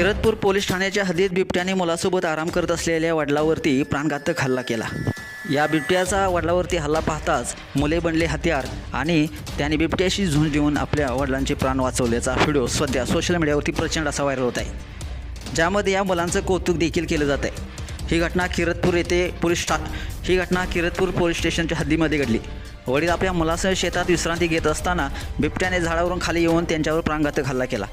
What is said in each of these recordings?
Kiratpur police ठाण्याच्या हद्दीत बिबट्याने मुलासोबत आराम करत असलेल्या वडिलावरती प्राणघातक हल्ला केला. या बिबट्याचा वडिलावरती हल्ला पाहताच मुले बनले हत्यार आणि त्याने बिबट्याशी झुंज देऊन आपल्या वडिलांचे प्राण वाचवल्याचा व्हिडिओ सध्या सोशल मीडियावरती प्रचंड असा व्हायरल होत आहे. ज्यामध्ये या मुलांचं कौतुक देखील केलं जात आहे. ही घटना किरतपूर येथे पोलीस स्टा ही घटना किरतपूर पोलीस स्टेशनच्या हद्दीमध्ये घडली. वडील आपल्या मुलासह शेतात विश्रांती घेत असताना बिबट्याने झाडावरून खाली येऊन त्यांच्यावर प्राणघातक हल्ला केला.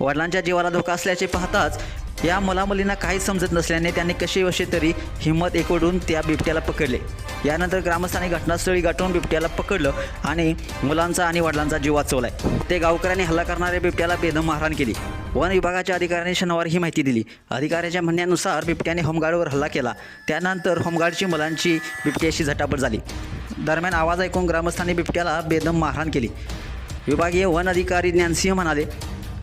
वडिलांच्या जीवाला धोका असल्याचे पाहताच या मुलामुलींना काहीच समजत नसल्याने त्यांनी कसे वसे तरी हिंमत एकवडून त्या बिबट्याला पकडले. यानंतर ग्रामस्थांनी घटनास्थळी गाठून बिबट्याला पकडलं आणि मुलांचा आणि वडिलांचा जीव वाचवलाय. ते गावकऱ्यांनी हल्ला करणाऱ्या बिबट्याला बेदम मारहाण केली. वन विभागाच्या अधिकाऱ्यांनी शनिवार ही माहिती दिली. अधिकाऱ्याच्या म्हणण्यानुसार बिबट्याने होमगार्डवर हल्ला केला. त्यानंतर होमगार्डची मुलांची बिबट्याशी झटापट झाली. दरम्यान आवाज ऐकून ग्रामस्थांनी बिबट्याला बेदम मारहाण केली. विभागीय वन अधिकारी ज्ञानसिंह म्हणाले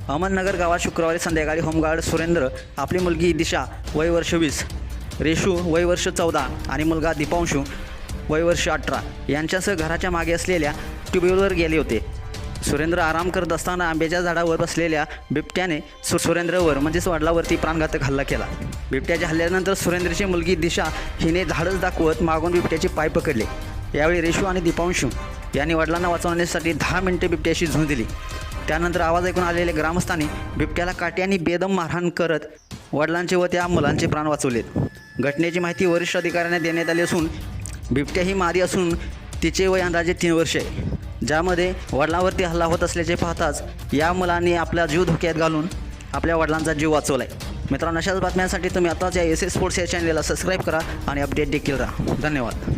अहमदनगर गावात शुक्रवारी संध्याकाळी होमगार्ड सुरेंद्र आपली मुलगी दिशा वय वर्ष वीस रेशू वय वर्ष चौदा आणि मुलगा दीपांशू वय वर्ष अठरा यांच्यासह घराच्या मागे असलेल्या ट्यूबवेलवर गेले होते. सुरेंद्र आराम करत असताना आंब्याच्या झाडावर बसलेल्या बिबट्याने सु सुरेंद्रवर म्हणजेच वडलावरती प्राणघातक हल्ला केला. बिबट्याच्या हल्ल्यानंतर सुरेंद्रची मुलगी दिशा हिने धाडस दाखवत मागून बिबट्याचे पाय पकडले. यावेळी रेशू आणि दीपांशू यांनी वडिलांना वाचवण्यासाठी दहा मिनिटे बिबट्याशी झुंज दिली. त्यानंतर आवाज ऐकून आलेल्या ग्रामस्थांनी बिबट्याला काट्याने बेदम मारहाण करत वडिलांचे व त्या मुलांचे प्राण वाचवलेत. घटनेची माहिती वरिष्ठ अधिकाऱ्यांना देण्यात आली असून बिबट्या ही मारी असून तिचे वय अंदाजे तीन वर्षे आहे. ज्यामध्ये वडिलांवरती हल्ला होत असल्याचे पाहताच या मुलांनी आपला जीव धोक्यात घालून आपल्या वडिलांचा जीव वाचवला आहे मित्रांनो अशाच बातम्यांसाठी तुम्ही आताच या एस एस स्पोर्ट्स या चॅनलला सबस्क्राईब करा आणि अपडेट देखील राहा. धन्यवाद.